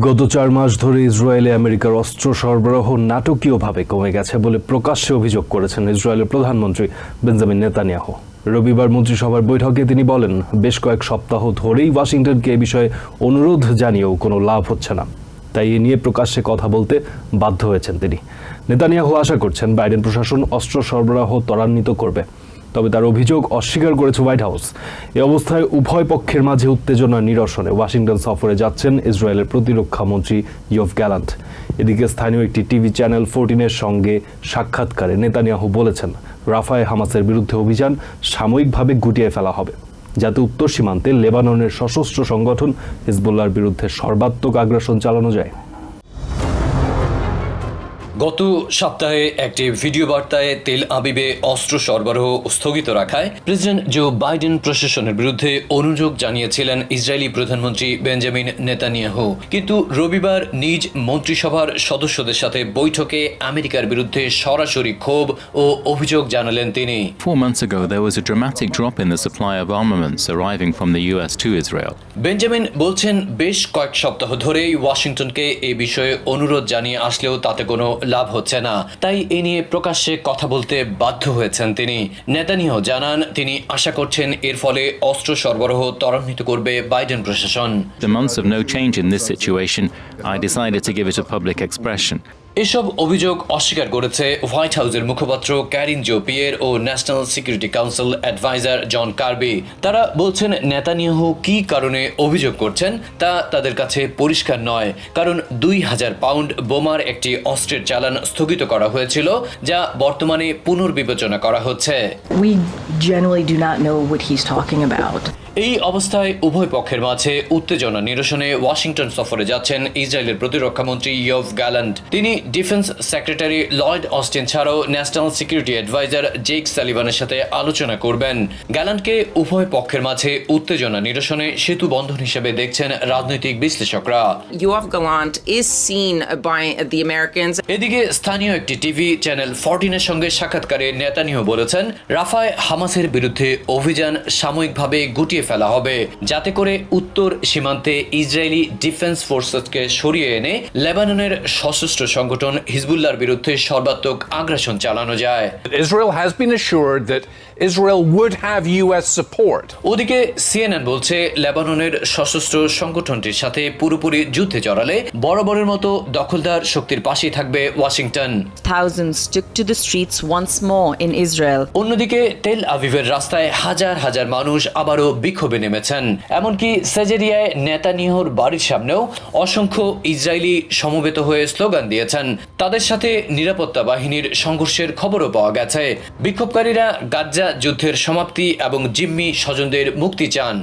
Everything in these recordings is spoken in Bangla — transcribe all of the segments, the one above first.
গত চার মাস ধরে ইসরায়েলে আমেরিকার অস্ত্র সরবরাহ নাটকীয়ভাবে কমে গেছে বলে প্রকাশ্যে অভিযোগ করেছেন ইসরায়েলের প্রধানমন্ত্রী বেঞ্জামিন নেতানিয়াহু। রবিবার মন্ত্রিসভার বৈঠকে তিনি বলেন, বেশ কয়েক সপ্তাহ ধরেই ওয়াশিংটনকে এ বিষয়ে অনুরোধ জানিয়েও কোনো লাভ হচ্ছে না। তাই এ নিয়ে প্রকাশ্যে কথা বলতে বাধ্য হয়েছেন তিনি। নেতানিয়াহু আশা করছেন, বাইডেন প্রশাসন অস্ত্র সরবরাহ ত্বরান্বিত করবে। তবে তার অভিযোগ অস্বীকার করেছে হোয়াইট হাউস। এ অবস্থায় উভয় পক্ষের মাঝে উত্তেজনা, নিরসনে ওয়াশিংটন সফরে যাচ্ছেন ইসরায়েলের প্রতিরক্ষা মন্ত্রী ইয়ফ গ্যালান্ট। এদিকে স্থানীয় একটি টিভি চ্যানেল ফোরটিনের সঙ্গে সাক্ষাৎকারে নেতানিয়াহু বলেছেন, রাফায় হামাসের বিরুদ্ধে অভিযান সাময়িকভাবে গুটিয়ে ফেলা হবে। যাতে উত্তর সীমান্তে লেবাননের সশস্ত্র সংগঠন হিজবুল্লাহর বিরুদ্ধে সর্বাত্মক আগ্রাসন চালানো যায়। গত সপ্তাহে একটি ভিডিও বার্তায় তেল আবিবে অস্ত্র সরবরাহ স্থগিত রাখায় প্রেসিডেন্ট জো বাইডেন প্রশাসনের বিরুদ্ধে অনুযোগ জানিয়েছিলেন ইসরায়েলি প্রধানমন্ত্রী বেঞ্জামিন নেতানিয়াহু কিন্তু রবিবার নিজ মন্ত্রিসভার সদস্যদের সাথে বৈঠকে আমেরিকার বিরুদ্ধে সরাসরি ক্ষোভ ও অভিযোগ জানালেন তিনি Four months ago, there was a dramatic drop in the supply of armaments arriving from the US to Israel. Benjamin বলছেন বেশ কয়েক সপ্তাহ ধরেই ওয়াশিংটনকে এই বিষয়ে অনুরোধ জানিয়ে আসলেও তাতে কোনো লাভ হচ্ছে না। তাই এ নিয়ে প্রকাশ্যে কথা বলতে বাধ্য হয়েছেন তিনি। নেতানিয়াহু জানান তিনি আশা করছেন এর ফলে অস্ত্র সরবরাহ ত্বরান্বিত করবে বাইডেন প্রশাসন। The months of no change in this situation, I decided to give it a public expression. এসব অভিযোগ অস্বীকার করেছে হোয়াইট হাউসের মুখপাত্র ক্যারিন জো পিয়ের ও national security council adviser John Kirby. তারা বলছেন নেতানিয়াহু কী কারণে অভিযোগ করছেন তা তাদের কাছে পরিষ্কার নয়, কারণ দুই হাজার পাউন্ড বোমার একটি অস্ত্রের চালান স্থগিত করা হয়েছিল, যা বর্তমানে পুনর্বিবেচনা করা হচ্ছে। Generally do not know what he's talking about. এই অবস্থায় উভয় পক্ষের মাঝে উত্তেজনা নিরসনে ওয়াশিংটন সফরে যাচ্ছেন ইসরায়েলের প্রতিরক্ষা মন্ত্রী ইয়ভ গ্যালান্ট। তিনি ডিফেন্স সেক্রেটারি লয়েড অস্টিন ছাড়াও ন্যাশনাল সিকিউরিটি অ্যাডভাইজার জেক সালিভানের সাথে আলোচনা করবেন। গ্যালান্টকে উভয় পক্ষের মাঝে উত্তেজনা নিরসনে সেতু বন্ধন হিসেবে দেখছেন রাজনৈতিক বিশ্লেষকরা। Yoav Gallant is seen by the Americans এদিকে স্থানীয় একটি টিভি চ্যানেল ফরটিনের সঙ্গে সাক্ষাৎকারে নেতানিয়াহু বলেছেন রাফায় হামাসের বিরুদ্ধে অভিযান সাময়িকভাবে গুটিয়ে ফেলা হবে যাতে করে উত্তর সীমান্তে ইসরায়েলি ডিফেন্স ফোর্সেসকে সরিয়ে এনে লেবাননের সশস্ত্র সংগঠন হিজবুল্লাহর বিরুদ্ধে সর্বাত্মক আগ্রাসন চালানো যায় Israel has been assured that Israel would have U.S. support. ওদিকে সিএনএন বলছে লেবাননের সশস্ত্র সংগঠনটির সাথে পুরোপুরি যুদ্ধে জড়ালে বরাবরের মতো দখলদার শক্তির পাশেই থাকবে Washington Thousands took to the streets once more in Israel. অন্যদিকে তেল আভিভের রাস্তায় হাজার হাজার মানুষ আবারও বিক্ষোভে নেমেছেন। এমনকি সেজেরিয়ায় নেতানিয়াহুর বাড়ির সামনেও অসংখ্য ইসরায়েলি সমবেত হয়ে স্লোগান দিয়েছেন। তাদের সাথে নিরাপত্তা বাহিনীর সংঘর্ষের খবরও পাওয়া গেছে। বিক্ষোভকারীরা গাজ্জা যুদ্ধের সমাপ্তি এবং জিম্মি স্বজনদের মুক্তি চান.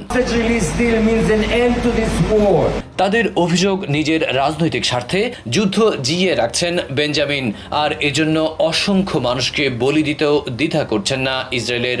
তাদের অভিযোগ নিজের রাজনৈতিক স্বার্থে যুদ্ধ জিইয়ে রাখছেন বেঞ্জামিন, আর এজন্য অসংখ্য মানুষকে বলি দিতেও দ্বিধা করছেন না ইসরায়েলের